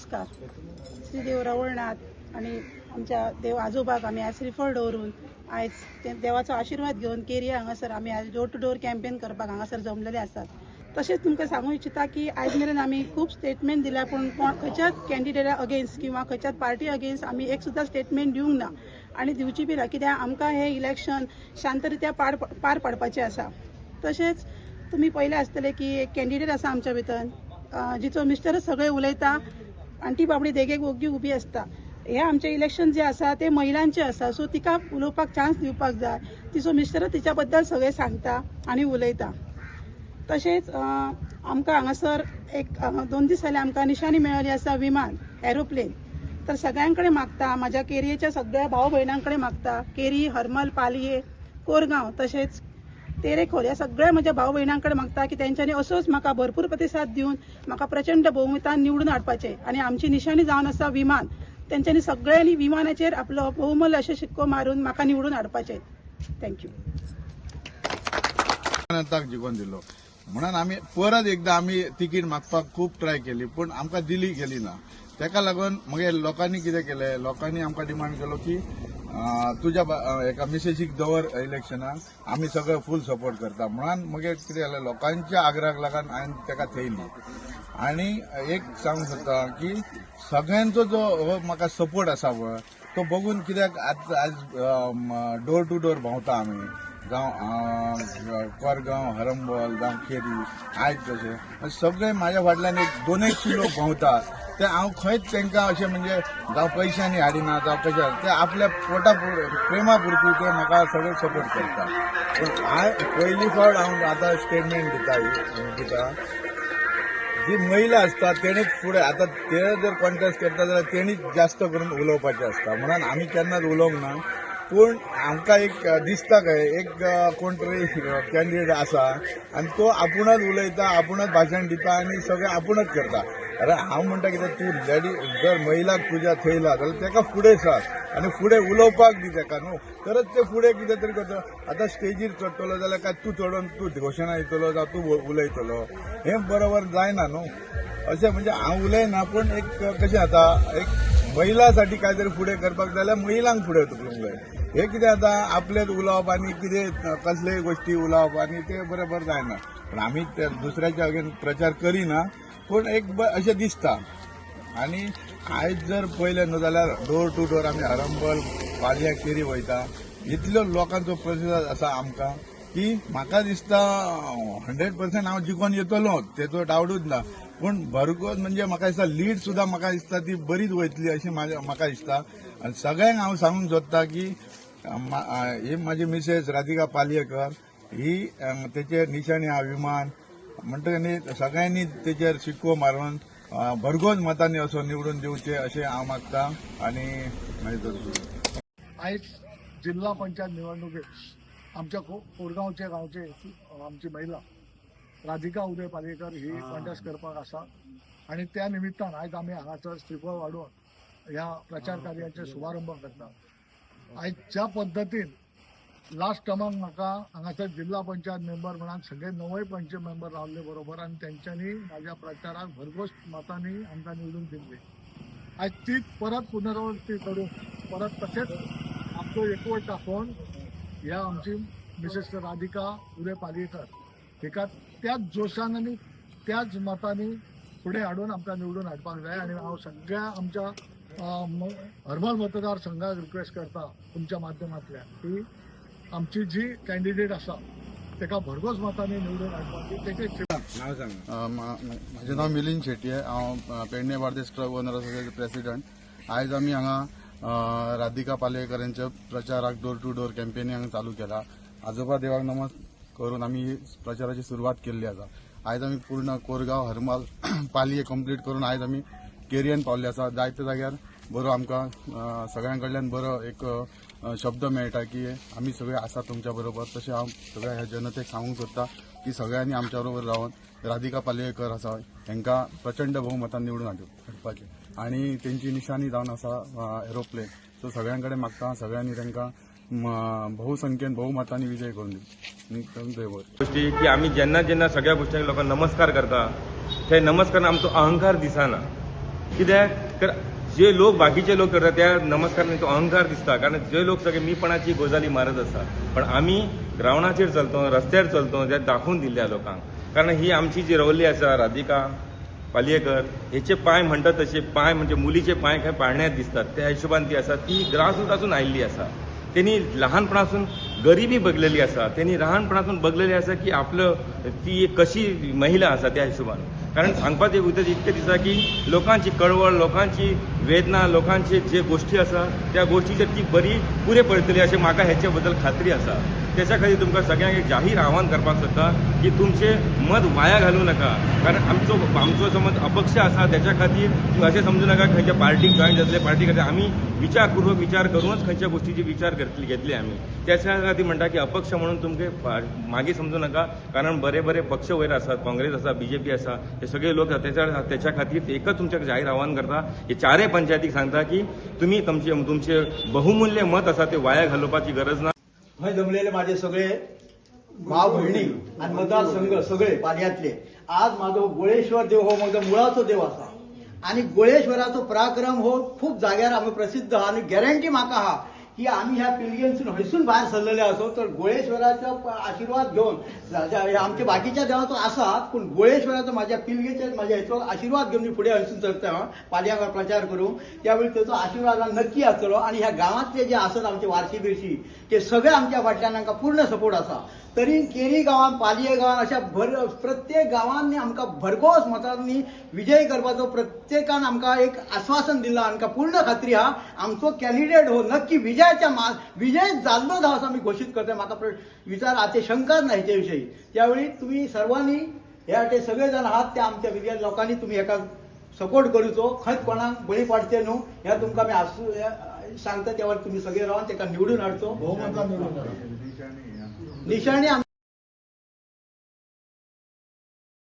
नमस्कार. श्री देव रवळनाथ आणि आमच्या देव आजोबाक आमी आयज श्रीफळ दवरून आयज ते देवाचो आशिर्वाद घेवन केरी हांगासर आमी आयज डोर टू डोर कॅम्पेन करपाक हांगासर जमलेले आसात. तशेंच तुमकां सांगूं इच्छिता की आयज मेरेन आमी खूब स्टेटमेंट दिल्या पूण कोण खंयच्याच कॅन्डिडेटा अगेन्स्ट किंवा खंयच्याच पार्टी अगेन्स्ट आमी एक सुद्दां स्टेटमेंट दिवंक ना. आनी दिवची बी ना कित्याक आमकां हे इलेक्शन शांतरित्या पार पार पाडपाचें आसा. तशेंच तुमी पयलें आसतले की एक कॅन्डिडेट आसा आमच्या भितर जिचो मिस्टरच सगळे उलयता आंटी बाबडी देगेक ओगी उबी आसता हे आमचे इलेक्शन जे आसा ते महिलांचे आसा सो तिका उलोवपाक चान्स दिवपाक जाय. तिचो मिस्टर तिच्या बद्दल सगळें सांगता आनी उलयता. तशेंच आमकां हांगासर एक दोन दीस जाले आमकां निशाणी मेळ्ळी आसा विमान एरोप्लेन तर सगळ्यां कडेन मागता म्हाज्या केरयेच्या सगळ्या भाव भयणां कडेन मागता. केरी हरमल पालये कोरगांव तशेंच तेरेखोल ह्या सगळ्या म्हज्या भाव भयणां कडेन मागता की तेंच्यांनी असोच म्हाका भरपूर प्रतिसाद दिवन म्हाका प्रचंड बहुमतान निवडून हाडपाचें आनी आमची निशाणी जावन आसा विमान तेंच्यांनी सगळ्यांनी विमानाचेर आपलो बहुमल अशें शिक्को मारून म्हाका निवडून हाडपाचें थँक्यू ताक दिलो. म्हणून आमी परत एकदा आमी तिकीट मागपाक खूब ट्राय केली पूण आमकां दिली गेली ना. तेका लागून मागीर लोकांनी कितें केलें? लोकांनी आमकां डिमांड केलो की तुझ्या तुज्या एका मिसेसीक दवर इलेक्शनाक आमी सगळे फूल सपोर्ट करता. म्हणून मागीर कितें जालें लोकांच्या आग्राक लागून हांवें तेका थेयली आनी एक सांगूंक सोदता की सगळ्यांचो जो हो म्हाका सपोर्ट आसा पळय तो बघून कित्याक आज आज डोर टू डोर भोंवता आमी जावं कोरगांव हरंबोल जावं खेरी आयज तशें सगळे म्हाज्या फाटल्यान एक दोन एक लोक भोंवतात ते हांव खंयच तांकां अशें म्हणजे जावं पयशांनी हाडिना जावं कशें ते आपल्या पोटा प्रेमा पुरती ते म्हाका सगळे सपोर्ट करतात. पूण हांव पयली फावट हांव आतां स्टेटमेंट दिता दिता. जी महिला असतात तेणीच फुडें आता ते जर कॉन्टेस्ट करता जाल्यार तेणीच जास्त करून उलोवपाचें आसता म्हणून आमी केन्नाच उलोवंक ना पूण आमकां एक दिसता काय? एक कोण तरी कॅन्डिडेट आसा आनी तो आपुणच उलयता आपुणच भाशण दिता आनी सगळें आपुणच करता. अरे हांव म्हणटा कितें तूं लेडी जर महिलाक तुज्या थंयला जाल्यार तेका फुडें सर आनी फुडें उलोवपाक दी तेका न्हू? तरच ते फुडें कितें तरी करता. आतां स्टेजीर चडटलो जाल्यार काय तूं चडोवन तूं घोशणा दितलो जावं तूं उलयतलो. हें बरोबर जायना न्हू? अशें म्हणजे हांव उलयना पूण एक कशें जाता एक महिलांसाठी काहीतरी फुडें करपाक जाल्यार महिलांक फुडें उखलूंक जाय. हे कितें जाता आपलेच उलोवप आनी कितें कसलेय गोश्टी उलोवप आनी ते बरोबर जायना. पूण आमी ते दुसऱ्याच्या अगेन प्रचार करिना पूण एक अशें दिसता. आनी आयज जर पयलें न्हू जाल्यार डोर टू डोर आमी हरंबल पालया केरी वयता. इतल्यो लोकांचो प्रतिसाद आसा आमकां की म्हाका दिसता हंड्रेड पर्सेंट हांव जिखोन येतलो तेचो डावटूच ना. पूण भरघोस म्हणजे म्हाका दिसता लीड सुद्दां म्हाका दिसता ती बरीच वयतली अशी म्हाज्या- म्हाका दिसता. आनी सगळ्यांक हांव सांगूंक सोदता की ही म्हाजी मिसेस राधिका पालयेकर ही अं, तेचेर निशाणी अभिमान विमान न्ही सगळ्यांनी तेचेर शिक्को मारून भरघोस मतांनी असो निवडून दिवचे अशें हांव मागता आनी मागीर आयज जिल्हा पंचायत निवडणुकीत आमच्या को- गावचे गांवचे आमची महिला राधिका उदय पालयेकर ही कॉन्टेस्ट करपाक आसा. आणि त्या निमित्तान आयज आमी हांगासर श्रीफळ वाडोवन ह्या प्रचार कार्याचे शुभारंभ करता. आयज ज्या पद्दतीन लास्ट टर्माक म्हाका हांगासर जिल्हा पंचायत मेंबर म्हणून सगळे नवय पंच मेंबर रावल्ले बरोबर आणि त्यांच्यानी माझ्या प्रचाराक भरघोस मतांनी आमकां निवडून दिल्ली. आयज तीच परत पुनरावृत्ती करून परत तसेच आमचो एकवट दाखोवन ह्या आमची मिसेस राधिका उदय पालयेकर तिका त्याच जोशान आनी त्याच मतांनी फुडें हाडून आमकां निवडून हाडपाक जाय आनी हांव सगळ्या आमच्या हरमल मतदारसंघाक रिक्वेस्ट करता तुमच्या माध्यमांतल्यान की आमची जी कॅन्डिडेट आसा तेका भरघोस मतांनी निवडून हाडपाची तेचे नांव म्हजें मिलिंद शेट्टी आहे. हांव Pedne Bardez club owner association president आयज आमी हांगा राधिका पालयेकरांच्या प्रचाराक डोर टू डोर कॅम्पेनी हांगा चालू केला. आजोबा देवाक नमस करून आम्ही प्रचाराची सुरवात केल्ली आसा आयज आमी पूर्ण कोरगांव हरमाल पालये कंप्लीट करून आयज आमी केरियन पावल्ले आसा जायत्या जाग्यार बरो आमकां सगळ्यां कडल्यान बरो एक शब्द मेळटा की आमी सगळे आसा तुमच्या बरोबर. तशें हांव सगळ्या ह्या जनतेक सांगूंक सोदता की सगळ्यांनी आमच्या बरोबर रावन राधिका पालयेकर आसा हांकां प्रचंड बहुमतान निवडून हाडू हाडपाचें. आनी तेंची निशाणी जावन आसा एरोप्लेन सो सगळ्यां कडेन मागता सगळ्यांनी तांकां बहुसंख्येन बहुमताने विजय करून दी करून गोष्टी की आम्ही जेन्ना जेन्ना सगळ्या गोष्टी लोकांक नमस्कार करता ते नमस्कार आमचो अहंकार दिसना. कित्याक तर जे लोक बाकीचे लोक करतात त्या नमस्कारांनी तो अहंकार दिसता. कारण जे लोक सगळे मीपणाची गजाली मारत आसा पण आमी ग्रावंडाचेर चलतो रस्त्यार चलतो ते दाखोवन दिल्या लोकांक. कारण ही आमची जी रवल्ली आसा राधिका पालयेकर हेचे पांय म्हणटात तसे पांय म्हणजे मुलीचे पांय खंय पाळण्यात दिसतात. त्या हिशोबान ती आसा. ती ग्रासरूटासून आयिल्ली आसा. त्यांनी लहानपणापासून गरिबी बघलेली आसा त्यांनी लहानपणासून बघलेली आसा की आपलं ती एक कशी महिला आसा त्या हिशोबान. कारण सांगपाचें उद्देश इतकें दिसता की लोकांची कळवळ लोकांची वेदना लोकांचे जे गोष्टी आसा त्या गोष्टीचेर ती बरी पुरे पडटली अशें म्हाका हेच्या बद्दल खात्री आसा त्याच्या खातीर तुमकां सगळ्यांक एक जाहीर आव्हान करपाक सोदता की तुमचे मत वाया घालूं नाका. कारण आमचो आमचो समज अपक्ष आसा त्याच्या खातीर तुम्ही अशें समजू नाका खंयच्या पार्टीक जॉईन जातले पार्टी खातीर आमी विचारपूर्वक विचार करूनच खंयच्या गोष्टीची विचार करतली घेतले आमी त्याच्या खातीर म्हणटा की अपक्ष म्हणून तुमकां मागे समजू नका. कारण बरे बरे पक्ष वयर आसात काँग्रेस आसा बीजेपी आसा हे सगळे लोक त्याच्या त्याच्या खातीर एकच तुमच्या जाहीर आव्हान करता. हे चारय पंचायतीक सांगता की तुमी तुमचे तुमचे बहुमूल्य मत आसा ते वाया घालोवपाची गरज ना. हय जमलेले माझे सगळे भाव भयणी आणि मतदारसंघ सगळे. पालयांतले आज माझो गोळेश्वर देव हो म्हजो मुळाचो देव आसा आणि गोळेश्वराचो पराक्रम हो खूप जाग्यार आमी प्रसिद्ध आहा आणि गॅरंटी म्हाका हा. की आम्ही ह्या पिळगेनसून हयसून भायर सरलेले असो तर गोळेश्वराचो आशिर्वाद आशीर्वाद घेवन आमच्या बाकीच्या देवाचो आसात पूण गोळेश्वराचो माझ्या पिलगेचे माझ्या हेचो आशीर्वाद घेवन मी फुडें हयसून सरता हांव पालयांक प्रचार करू. त्यावेळी त्याचो आशीर्वाद नक्की आसतलो आणि ह्या गांवांतले जे आसत आमचे वारशी बिरशी ते सगळे आमच्या फाटल्यान आमकां पूर्ण सपोर्ट आसा तरी केरी गावान पालये गावान अशा भर प्रत्येक गांवांनी आमकां भरघोस मतांनी विजय करपाचो प्रत्येकान आमकां एक आश्वासन दिलां. आमकां पूर्ण खात्री आहा आमचो कॅन्डिडेट हो. नक्की विजयाच्या मा विजय जाल्लो धाव असं आमी घोशीत करता म्हाका प्र- विचार हाचे शंकाच ना हेचे विशयी त्यावेळी तुम्ही सर्वांनी हे वाटे सगळे जाण आहात त्या आमच्या विजय लोकांनी तुम्ही हेका सपोर्ट करूचो. खंय कोणाक बळी पडचे न्हू हे तुमकां आमी आसू सांगता त्या तुम्ही सगळे रावन ताका निवडून हाडचो. भोवमतान निवडून येणार. निशाणी आम-